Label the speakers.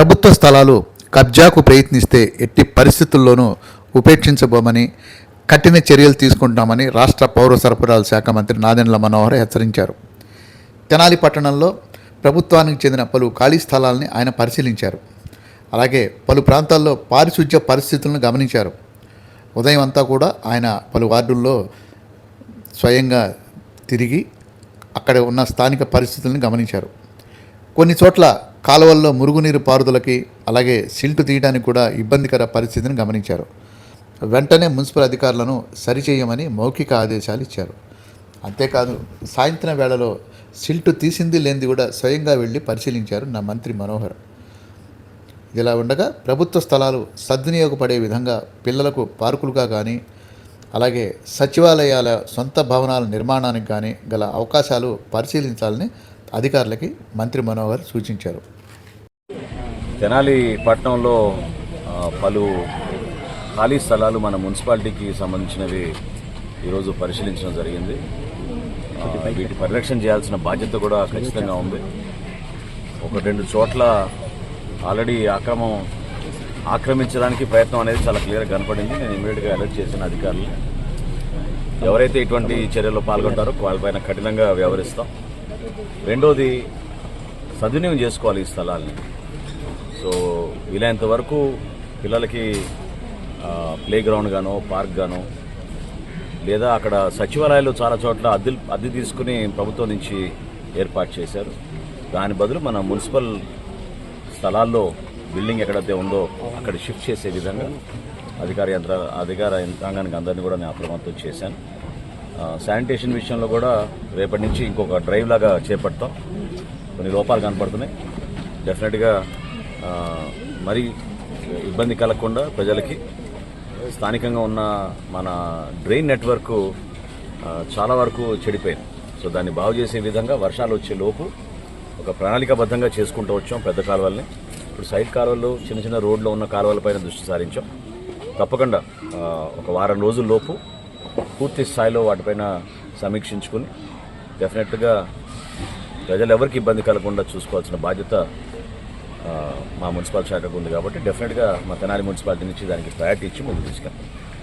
Speaker 1: ప్రభుత్వ స్థలాలు కబ్జాకు ప్రయత్నిస్తే ఎట్టి పరిస్థితుల్లోనూ ఉపేక్షించబోమని కఠిన చర్యలు తీసుకుంటామని రాష్ట్ర పౌర సరఫరాల శాఖ మంత్రి నాదెండ్ల మనోహర్ హెచ్చరించారు. తెనాలి పట్టణంలో ప్రభుత్వానికి చెందిన పలు ఖాళీ స్థలాల్ని ఆయన పరిశీలించారు. అలాగే పలు ప్రాంతాల్లో పారిశుధ్య పరిస్థితులను గమనించారు. ఉదయం అంతా కూడా ఆయన పలు వార్డుల్లో స్వయంగా తిరిగి అక్కడ ఉన్న స్థానిక పరిస్థితులను గమనించారు. కొన్ని చోట్ల కాలువల్లో మురుగునీరు పారుదలకి అలాగే సిల్టు తీయడానికి కూడా ఇబ్బందికర పరిస్థితిని గమనించారు. వెంటనే మున్సిపల్ అధికారులను సరిచేయమని మౌఖిక ఆదేశాలు ఇచ్చారు. అంతేకాదు సాయంత్రం వేళలో సిల్టు తీసింది లేనిది కూడా స్వయంగా వెళ్ళి పరిశీలించారు నా మంత్రి మనోహర్. ఇలా ఉండగా ప్రభుత్వ స్థలాలు సద్వినియోగపడే విధంగా పిల్లలకు పార్కులుగా కానీ అలాగే సచివాలయాల సొంత భవనాల నిర్మాణానికి కానీ గల అవకాశాలు పరిశీలించాలని అధికారులకి మంత్రి మనోహర్ సూచించారు.
Speaker 2: తెనాలి పట్టణంలో పలు ఖాళీ స్థలాలు మన మున్సిపాలిటీకి సంబంధించినవి ఈరోజు పరిశీలించడం జరిగింది. వీటి పరిరక్షణ చేయాల్సిన బాధ్యత కూడా ఖచ్చితంగా ఉంది. ఒక రెండు చోట్ల ఆల్రెడీ ఆక్రమం ఆక్రమించడానికి ప్రయత్నం అనేది చాలా క్లియర్గా కనపడింది. నేను ఇమీడియట్గా అలర్ట్ చేసిన అధికారులు ఎవరైతే ఇటువంటి చర్యల్లో పాల్గొంటారో వాళ్ళపైన కఠినంగా వ్యవహరిస్తాం. రెండోది సద్వినియోగం చేసుకోవాలి ఈ స్థలాల్ని. సో వీలైనంత వరకు పిల్లలకి ప్లే గ్రౌండ్ గానో పార్క్ గానో లేదా అక్కడ సచివాలయాలు చాలా చోట్ల అద్దె అద్దె తీసుకుని ప్రభుత్వం నుంచి ఏర్పాటు చేశారు. దాని బదులు మన మున్సిపల్ స్థలాల్లో బిల్డింగ్ ఎక్కడైతే ఉందో అక్కడ షిఫ్ట్ చేసే విధంగా అధికార యంత్ర అధికార యంత్రాంగానికి అందరినీ కూడా నేను అప్రమత్తం చేశాను. శానిటేషన్ విషయంలో కూడా రేపటి నుంచి ఇంకొక డ్రైవ్ లాగా చేపడతాం. కొన్ని లోపాలు కనపడుతున్నాయి. డెఫినెట్గా మరి ఇబ్బంది కలగకుండా ప్రజలకి స్థానికంగా ఉన్న మన డ్రైన్ నెట్వర్క్ చాలా వరకు చెడిపోయింది. సో దాన్ని బాగు చేసే విధంగా వర్షాలు వచ్చే లోపు ఒక ప్రణాళికాబద్ధంగా చేసుకుంటూ వచ్చాం పెద్ద కాలువల్ని. ఇప్పుడు సైడ్ కాలువలు చిన్న చిన్న రోడ్లో ఉన్న కాలువలపైన దృష్టి సారించాం. తప్పకుండా ఒక వారం రోజుల లోపు పూర్తి స్థాయిలో వాటిపైన సమీక్షించుకుని డెఫినెట్గా ప్రజలు ఎవరికి ఇబ్బంది కలగకుండా చూసుకోవాల్సిన బాధ్యత మా మున్సిపల్ శాఖకు ఉంది కాబట్టి డెఫినెట్గా మా తెనాలి మున్సిపాలిటీ నుంచి దానికి ప్రయారిటీ ఇచ్చి ముందు తీసుకెళ్తాం.